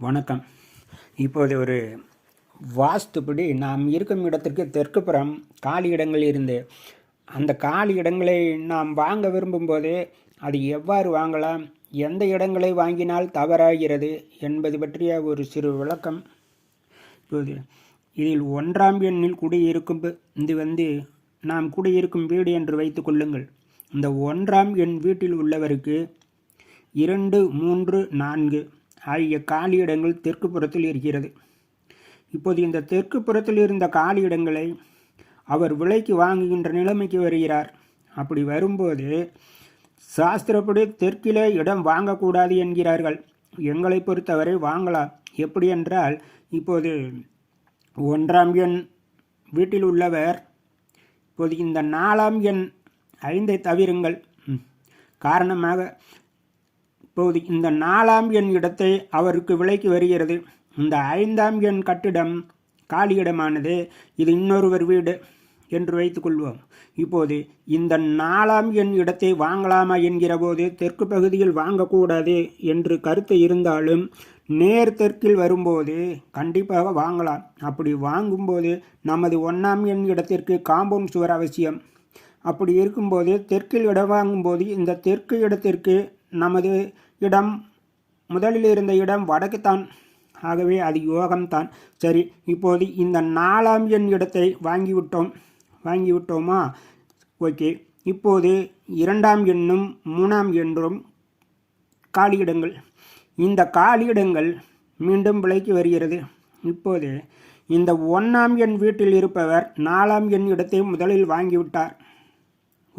வணக்கம். இப்போது ஒரு வாஸ்துப்படி நாம் இருக்கும் இடத்திற்கு தெற்கு புறம் காலி இடங்கள் இருந்து அந்த காலி இடங்களை நாம் வாங்க விரும்பும்போது அது எவ்வாறு வாங்கலாம் எந்த இடங்களை வாங்கினால் தவறாகிறது என்பது பற்றிய ஒரு சிறு விளக்கம். இப்போது இதில் ஒன்றாம் எண்ணில் குடியிருக்கும் இது வந்து நாம் குடியிருக்கும் வீடு என்று வைத்து கொள்ளுங்கள். இந்த ஒன்றாம் எண் வீட்டில் உள்ளவருக்கு இரண்டு மூன்று நான்கு ஆகிய காலியிடங்கள் தெற்கு புறத்தில் இருக்கிறது. இப்போது இந்த தெற்கு புறத்தில் இருந்த காலியிடங்களை அவர் விலைக்கு வாங்குகின்ற நிலைமைக்கு வருகிறார். அப்படி வரும்போது சாஸ்திரப்படி தெற்கிலே இடம் வாங்கக்கூடாது என்கிறார்கள். எங்களை பொறுத்தவரை வாங்கலாம். எப்படி என்றால் இப்போது ஒன்றாம் எண் வீட்டில் உள்ளவர் இப்போது இந்த நாலாம் எண் ஐந்தை தவிருங்கள். காரணமாக இப்போது இந்த நாலாம் எண் இடத்தை அவருக்கு விலைக்கு வருகிறது. இந்த ஐந்தாம் எண் கட்டிடம் காலியிடமானது. இது இன்னொருவர் வீடு என்று வைத்துக்கொள்வோம் இப்போது இந்த நாலாம் எண் இடத்தை வாங்கலாமா என்கிற போது தெற்கு பகுதியில் வாங்கக்கூடாது என்று கருத்து இருந்தாலும் நேர் தெற்கில் வரும்போது கண்டிப்பாக வாங்கலாம். அப்படி வாங்கும்போது நமது ஒன்றாம் எண் இடத்திற்கு காம்பவுண்ட் சுவர் அவசியம். அப்படி இருக்கும்போது தெற்கில் இடம் வாங்கும்போது இந்த தெற்கு இடத்திற்கு நமது இடம் முதலில் இருந்த இடம் வடக்குத்தான் ஆகவே அது யோகம்தான் சரி இப்போது இந்த நாலாம் எண் இடத்தை வாங்கிவிட்டோம். வாங்கிவிட்டோமா? ஓகே. இப்போது இரண்டாம் எண்ணும் மூணாம் எண்ணும் காலியிடங்கள். இந்த காலியிடங்கள் மீண்டும் விலைக்கு வருகிறது. இப்போது இந்த ஒன்றாம் எண் வீட்டில் இருப்பவர் நாலாம் எண் இடத்தை முதலில் வாங்கிவிட்டார்.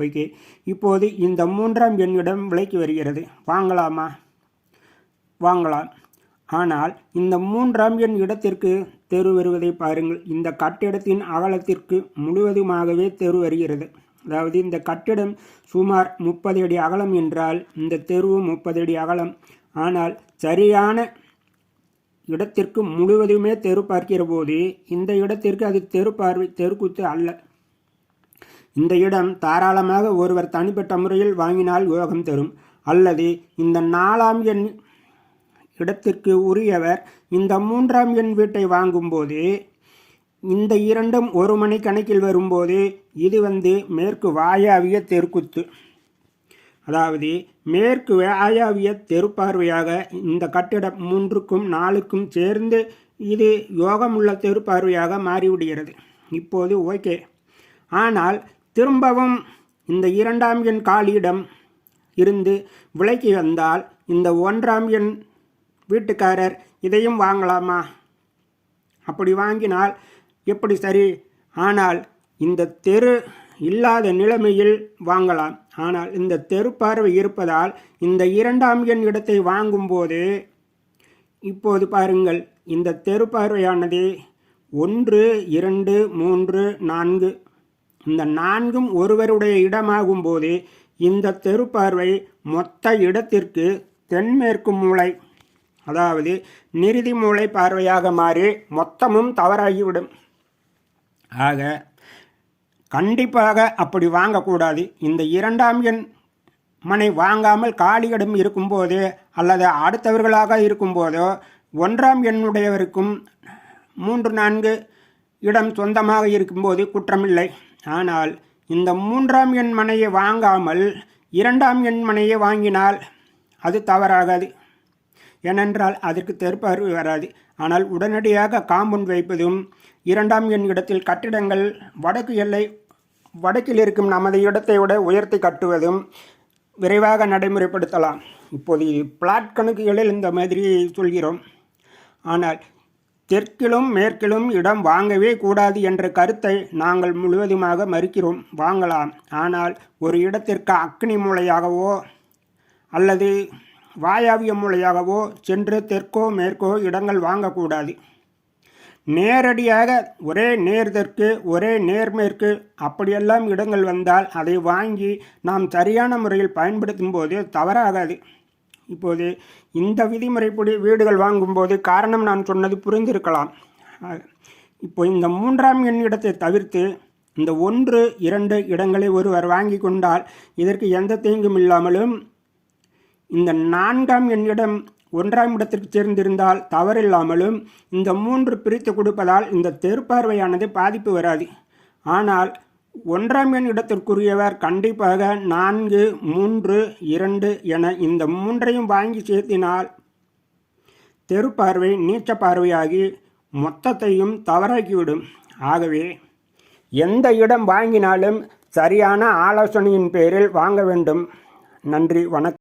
ஓகே இப்போது இந்த மூன்றாம் எண்ணிடம் விலைக்கு வருகிறது. வாங்கலாமா? வாங்கலாம். ஆனால் இந்த மூன்றாம் எண் இடத்திற்கு தெரு வருவதை பாருங்கள். இந்த கட்டிடத்தின் அகலத்திற்கு முழுவதுமாகவே தெரு வருகிறது. அதாவது இந்த கட்டிடம் சுமார் முப்பது அடி அகலம் என்றால் இந்த தெருவும் முப்பது அடி அகலம். ஆனால் சரியான இடத்திற்கு முழுவதுமே தெரு பார்க்கிற போது இந்த இடத்திற்கு அது தெரு பார்வை தெருக்குத்து அல்ல. இந்த இடம் தாராளமாக ஒருவர் தனிப்பட்ட முறையில் வாங்கினால் யோகம் தரும். அல்லது இந்த நாலாம் எண் இடத்திற்கு உரியவர் இந்த மூன்றாம் எண் வீட்டை வாங்கும்போது இந்த இரண்டும் ஒரு மணி கணக்கில் வரும்போது இது வந்து மேற்கு வாயாவிய தெருக்குத்து. அதாவது மேற்கு வாயாவிய தெருப்பார்வையாக இந்த கட்டிடம் மூன்றுக்கும் நாலுக்கும் சேர்ந்து இது யோகமுள்ள தெருப்பார்வையாக மாறிவிடுகிறது. இப்போது ஓகே. ஆனால் திரும்பவும் இந்த இரண்டாம் எண் காலியிடம் இருந்து விலைக்கு வந்தால் இந்த ஒன்றாம் எண் வீட்டுக்காரர் இதையும் வாங்கலாமா? அப்படி வாங்கினால் எப்படி சரி? ஆனால் இந்த தெரு இல்லாத நிலைமையில் வாங்கலாம். ஆனால் இந்த தெரு பார்வை இருப்பதால் இந்த இரண்டாம் எண் இடத்தை வாங்கும்போது இப்போது பாருங்கள் இந்த தெரு பார்வையானது ஒன்று இரண்டு மூன்று நான்கு இந்த நான்கும் ஒருவருடைய இடமாகும்போது இந்த தெரு பார்வை மொத்த இடத்திற்கு தென்மேற்கு மூலை அதாவது நிறுதி மூலை பார்வையாக மாறி மொத்தமும் தவறாகிவிடும். ஆக கண்டிப்பாக அப்படி வாங்கக்கூடாது. இந்த இரண்டாம் எண் மனை வாங்காமல் காலியிடம் இருக்கும்போது அல்லது அடுத்தவர்களாக இருக்கும்போதோ ஒன்றாம் எண்ணுடையவருக்கும் மூன்று நான்கு இடம் சொந்தமாக இருக்கும்போது குற்றமில்லை. ஆனால் இந்த மூன்றாம் எண் மனையை வாங்காமல் இரண்டாம் எண் மனையை வாங்கினால் அது தவறாகாது. ஏனென்றால் அதற்கு தெற்பார்வை வராது. ஆனால் உடனடியாக காம்பவுண்ட் வைப்பதும் இரண்டாம் எண் இடத்தில் கட்டிடங்கள் வடக்கு எல்லை வடக்கில் இருக்கும் நமது இடத்தை விட உயர்த்தி கட்டுவதும் விரைவாக நடைமுறைப்படுத்தலாம். இப்போது பிளாட் கணக்குகளில் இந்த மாதிரி சொல்கிறோம். ஆனால் தெற்கிலும் மேற்கிலும் இடம் வாங்கவே கூடாது என்ற கருத்தை நாங்கள் முழுவதுமாக மறுக்கிறோம். வாங்கலாம். ஆனால் ஒரு இடத்திற்கு அக்னி மூலையாகவோ அல்லது வாயாவிய மூலையாகவோ சென்று தெற்கோ மேற்கோ இடங்கள் வாங்கக்கூடாது. நேரடியாக ஒரே நேர் தெற்கு ஒரே நேர்மேற்கு அப்படியெல்லாம் இடங்கள் வந்தால் அதை வாங்கி நாம் சரியான முறையில் பயன்படுத்தும் போது தவறாகாது. இப்போது இந்த விதிமுறைப்படி வீடுகள் வாங்கும்போது காரணம் நான் சொன்னது புரிந்திருக்கலாம். இப்போ இந்த மூன்றாம் எண் இடத்தை தவிர்த்து இந்த ஒன்று இரண்டு இடங்களை ஒருவர் வாங்கி கொண்டால் இதற்கு எந்த தீங்கும் இல்லாமலும் இந்த நான்காம் எண்ணிடம் ஒன்றாம் இடத்திற்கு சேர்ந்திருந்தால் தவறில்லாமலும் இந்த மூன்று பிரித்து கொடுப்பதால் இந்த தெருப்பார்வையானது பாதிப்பு வராது. ஆனால் ஒன்றாம் எண் இடத்திற்குரியவர் கண்டிப்பாக நான்கு மூன்று இரண்டு என இந்த மூன்றையும் வாங்கி சேர்த்தினால் தெருப்பார்வை நீச்ச பார்வையாகி மொத்தத்தையும் தவறாக்கிவிடும். ஆகவே எந்த இடம் வாங்கினாலும் சரியான ஆலோசனையின் பேரில் வாங்க வேண்டும். நன்றி வணக்கம்.